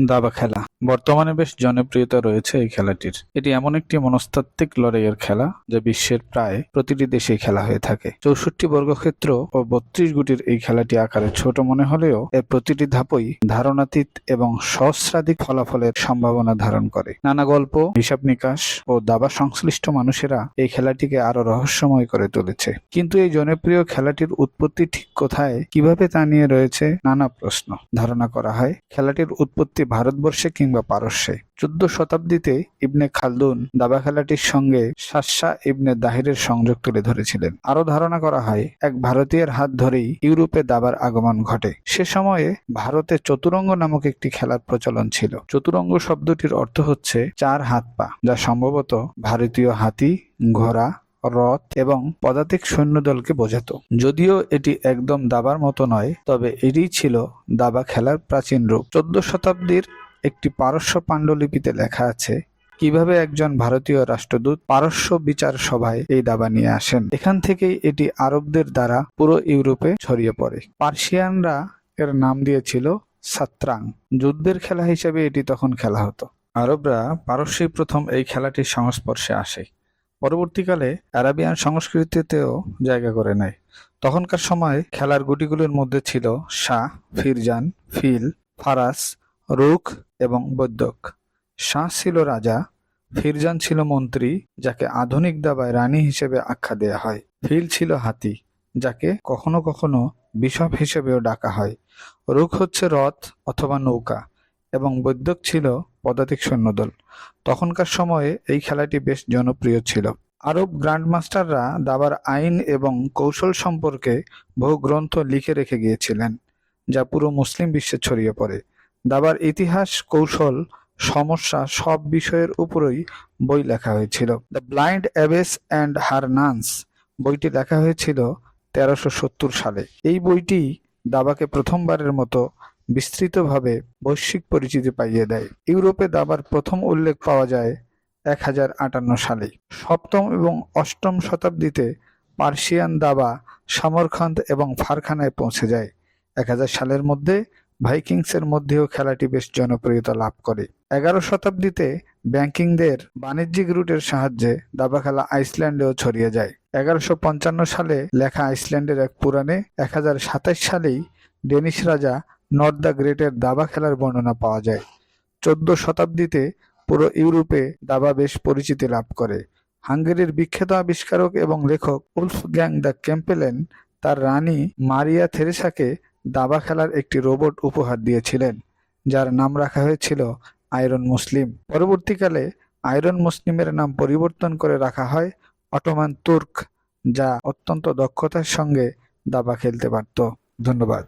দাবা খেলা। বর্তমানে বেশ জনপ্রিয়তা রয়েছে এই খেলাটির। এটি এমন একটি মনস্তাত্ত্বিক লড়াইয়ের খেলা যা বিশ্বের প্রায় প্রতিটি দেশেই খেলা হয়ে থাকে। চৌষট্টি বর্গক্ষেত্র ও বত্রিশ গুটির এই খেলাটি আকারে ছোট মনে হলেও এর প্রতিটি ধাপই ধারণাতীত এবং সহস্রাধিক ফলাফলের সম্ভাবনা ধারণ করে। নানা গল্প, হিসাব নিকাশ ও দাবা সংশ্লিষ্ট মানুষেরা এই খেলাটিকে আরও রহস্যময় করে তুলেছে। কিন্তু এই জনপ্রিয় খেলাটির উৎপত্তি ঠিক কোথায়, কীভাবে তা নিয়ে রয়েছে নানা প্রশ্ন। ধারণা করা হয়, খেলাটির উৎপত্তি ভারতবর্ষে কিংবা পারস্যে। চোদ্দ শতাব্দীতে ইবনে খালদুন দাবা খেলাটির সঙ্গে শাসা ইবনে দাহিরের সংযোগ তুলে ধরেছিলেন। আরও ধারণা করা হয়, এক ভারতীয়ের হাত ধরেই ইউরোপে দাবার আগমন ঘটে। সে সময়ে ভারতে চতুরঙ্গ নামক একটি খেলার প্রচলন ছিল। চতুরঙ্গ শব্দটির অর্থ হচ্ছে চার হাত পা, যা সম্ভবত ভারতীয় হাতি, ঘোড়া রথ এবং পদাতিক সৈন্যদলকে বোঝাতো। যদিও এটি একদম দাবার মতো নয়, তবে এটিই ছিল দাবা খেলার প্রাচীন রূপ। চোদ্দ শতাব্দীর একটি পারস্য পাণ্ডুলিপিতে লেখা আছে, কীভাবে একজন ভারতীয় রাষ্ট্রদূত পারস্য বিচার সভায় এই দাবা নিয়ে আসেন? এখান থেকেই এটি আরবদের দ্বারা পুরো ইউরোপে ছড়িয়ে পড়ে। পার্সিয়ানরা এর নাম দিয়েছিল সাত্রাং। যুদ্ধের খেলা হিসেবে এটি তখন খেলা হতো। আরবরা পারস্যই প্রথম এই খেলাটির সংস্পর্শে আসে। পরবর্তীকালে আরাবিয়ান সংস্কৃতিতেও জায়গা করে নেয়। তখনকার সময় খেলার গুটিগুলোর মধ্যে ছিল শাহ, ফিরজান, ফিল, ফারাস, রুখ এবং বৈদ্যক শাহ ছিল রাজা, ফিরজান ছিল মন্ত্রী, যাকে আধুনিক দাবায় রানী হিসেবে আখ্যা দেয়া হয়। ফিল ছিল হাতি, যাকে কখনো কখনো বিশপ হিসেবেও ডাকা হয়। রুখ হচ্ছে রথ অথবা নৌকা এবং বৈদ্যক ছিল পদাতিক সৈন্যদল। তখনকার সময়ে এই খেলাটি বেশ জনপ্রিয় ছিল। আরব গ্র্যান্ডমাস্টাররা দাবার আইন এবং কৌশল সম্পর্কে বহু গ্রন্থ লিখে রেখে গিয়েছিলেন, যা পুরো মুসলিম বিশ্বে ছড়িয়ে পড়ে। দাবার ইতিহাস, কৌশল, সমস্যা সব বিষয়ের উপরই বই লেখা হয়েছিল। The blind abbess and her nuns বইটি লেখা হয়েছিল তেরোশো সালে। এই বইটি দাবাকে প্রথমবারের মতো বিস্তৃতভাবে বৈশ্বিক পরিচিতি পাইয়ে দেয়। ইউরোপে দাবার প্রথম উল্লেখ পাওয়া যায় এক হাজার আটান্ন সালে। সপ্তম এবং অষ্টম শতাব্দীতে পার্সিয়ান দাবা সমরখন্দ এবং ফারখানায় পৌঁছে যায়। এক হাজার সালের মধ্যে ভাইকিংসের মধ্যেও খেলাটি বেশ জনপ্রিয়তা লাভ করে। এগারো শতাব্দীতে ব্যাংকিংদের বাণিজ্যিক রুটের সাহায্যে দাবা খেলা আইসল্যান্ডেও ছড়িয়ে যায়। এগারোশো সালে লেখা আইসল্যান্ডের এক পুরাণে এক হাজার সাতাশ সালেই ডেনিশ রাজা নর্থ দ্য গ্রেটের দাবা খেলার বর্ণনা পাওয়া যায়। চোদ্দ শতাব্দীতে পুরো ইউরোপে দাবা বেশ পরিচিতি লাভ করে। হাঙ্গেরির বিখ্যাত আবিষ্কারক এবং লেখক উলফ গ্যাং দ্য ক্যাম্পেলেন তার রানী মারিয়া থেরেসাকে দাবা খেলার একটি রোবট উপহার দিয়েছিলেন, যার নাম রাখা হয়েছিল আয়রন মুসলিম। পরবর্তীকালে আয়রন মুসলিমের নাম পরিবর্তন করে রাখা হয় অটোমান তুর্ক, যা অত্যন্ত দক্ষতার সঙ্গে দাবা খেলতে পারত। ধন্যবাদ।